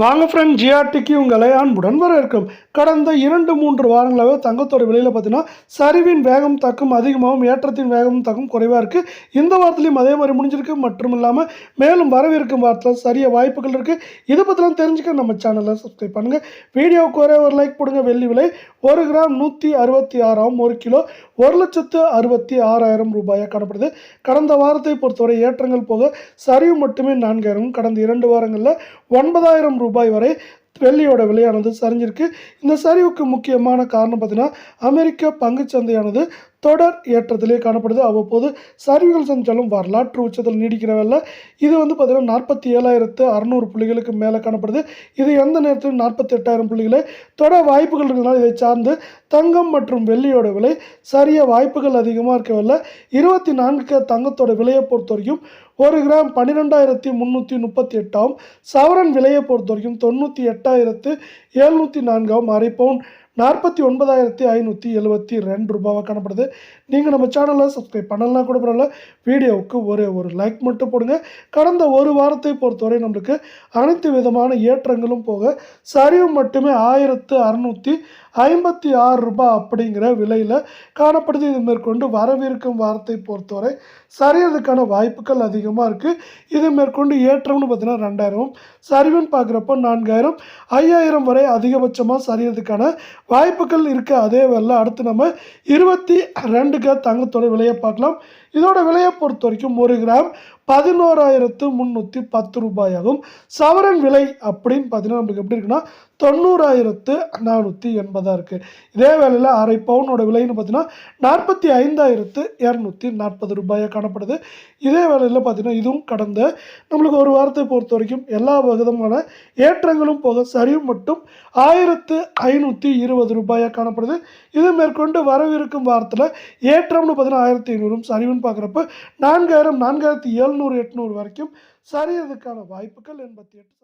வாங்க ஃப்ரெண்ட் ஜிஆர்டிக்கு உங்களை அன்புடன் வரவேற்கும். கடந்த இரண்டு மூன்று வாரங்களாகவே தங்கத்தோட விலையில் பார்த்தீங்கன்னா சரிவின் வேகம் தாக்கம் அதிகமாகவும் ஏற்றத்தின் வேகம் தாக்கம் குறைவாக இருக்குது இந்த வாரத்துலையும் அதே மாதிரி முடிஞ்சிருக்கு. மற்றும் இல்லாமல் மேலும் வரவிருக்கும் வாரத்தில் சரிய வாய்ப்புகள் இருக்குது இதை பற்றிலாம் தெரிஞ்சுக்க நம்ம சேனலை சப்ஸ்கிரைப் பண்ணுங்கள் வீடியோவுக்கு ஒரே ஒரு லைக் போடுங்க வெள்ளி விலை ஒரு கிராம் நூற்றி அறுபத்தி ஆறாம் ஒரு கிலோ ஒரு லட்சத்து அறுபத்தி ஆறாயிரம் ரூபாயாக காணப்படுது. கடந்த வாரத்தை பொறுத்தவரை ஏற்றங்கள் போக சரிவு மட்டுமே நான்காயிரம் கடந்த இரண்டு வாரங்களில் ஒன்பதாயிரம் ரூபாய் ரூபாய் வரை வெள்ளியோட விலையானது சரிஞ்சிருக்கு. இந்த சரிவுக்கு முக்கியமான காரணம் பார்த்தீங்கன்னா அமெரிக்க பங்குச்சந்தையானது தொடர் ஏற்றத்திலே காணப்படுது. அவ்வப்போது சரிவுகள் செஞ்சாலும் வரலாற்று உச்சத்தில் நீடிக்கிறவல்ல. இது வந்து பார்த்திங்கன்னா நாற்பத்தி ஏழாயிரத்து அறநூறு புள்ளிகளுக்கு மேலே காணப்படுது. இது எந்த நேரத்திலும் நாற்பத்தி எட்டாயிரம் புள்ளிகளை தொட வாய்ப்புகள் இருக்கிறதுனால இதை சார்ந்து தங்கம் மற்றும் வெள்ளியோட விலை சரிய வாய்ப்புகள் அதிகமாக இருக்கவில்லை. இருபத்தி நான்கு தங்கத்தோட விலையை பொறுத்த வரைக்கும் ஒரு கிராம் பன்னிரெண்டாயிரத்தி முந்நூற்றி முப்பத்தி எட்டாம் சவரன் விலையை பொறுத்த வரைக்கும் தொண்ணூற்றி எட்டாயிரத்து எழுநூற்றி நான்காம் அரை பவுன். நாற்பத்தி ஒன்பதாயிரத்தி ஐநூற்றி எழுபத்தி ரெண்டு ரூபாவாக காணப்படுது. நீங்கள் நம்ம சேனலை சப்ஸ்கிரைப் பண்ணலாம் கூட பரவாயில்ல வீடியோவுக்கு ஒரே ஒரு லைக் மட்டும் போடுங்க. கடந்த ஒரு வாரத்தை பொறுத்தவரை நம்மளுக்கு அனைத்து விதமான ஏற்றங்களும் போக சரிவு மட்டுமே ஆயிரத்து அறநூற்றி ஐம்பத்தி ஆறு ரூபாய் அப்படிங்கிற விலையில் காணப்படுது. இது மேற்கொண்டு வரவிருக்கும் வாரத்தை பொறுத்தவரை சரியறதுக்கான வாய்ப்புகள் அதிகமாக இருக்குது இது மேற்கொண்டு ஏற்றம்னு பார்த்தீங்கன்னா ரெண்டாயிரம் சரிவுன்னு பார்க்குறப்போ நான்காயிரம் ஐயாயிரம் வரை அதிகபட்சமாக சரியறதுக்கான வாய்ப்புகள் இருக்குது அதே வேலை அடுத்து நம்ம இருபத்தி ரெண்டுக்கு தங்கத்தோட விலையை பார்க்கலாம். இதோட விலையை பொறுத்த வரைக்கும் ஒரு கிராம் பதினோராயிரத்து முந்நூற்றி பத்து ரூபாயாகும். சவரன் விலை அப்படின்னு பார்த்தீங்கன்னா நம்மளுக்கு எப்படி இருக்குன்னா தொண்ணூறாயிரத்து நானூற்றி எண்பதாக இருக்குது இதே வேலையில் அரை பவுனோட விலைன்னு பார்த்தீங்கன்னா நாற்பத்தி ஐந்தாயிரத்து இரநூத்தி நாற்பது ரூபாயாக காணப்படுது. இதே வேலையில் பார்த்தீங்கன்னா இதுவும் கடந்த நம்மளுக்கு ஒரு வாரத்தை பொறுத்த வரைக்கும் எல்லா விதமான ஏற்றங்களும் போக சரிவு மட்டும் ஆயிரத்து ஐநூற்றி இருபது ரூபாயாக காணப்படுது. இது மேற்கொண்டு வரவிருக்கும் வாரத்தில் ஏற்றம்னு பார்த்தீங்கன்னா ஆயிரத்தி ஐநூறும் சரிவுன்னு பார்க்குறப்ப நான்காயிரம் நான்காயிரத்தி எழுநூறு எட்நூறு வரைக்கும் சரியறதுக்கான வாய்ப்புகள் எண்பத்தி எட்டு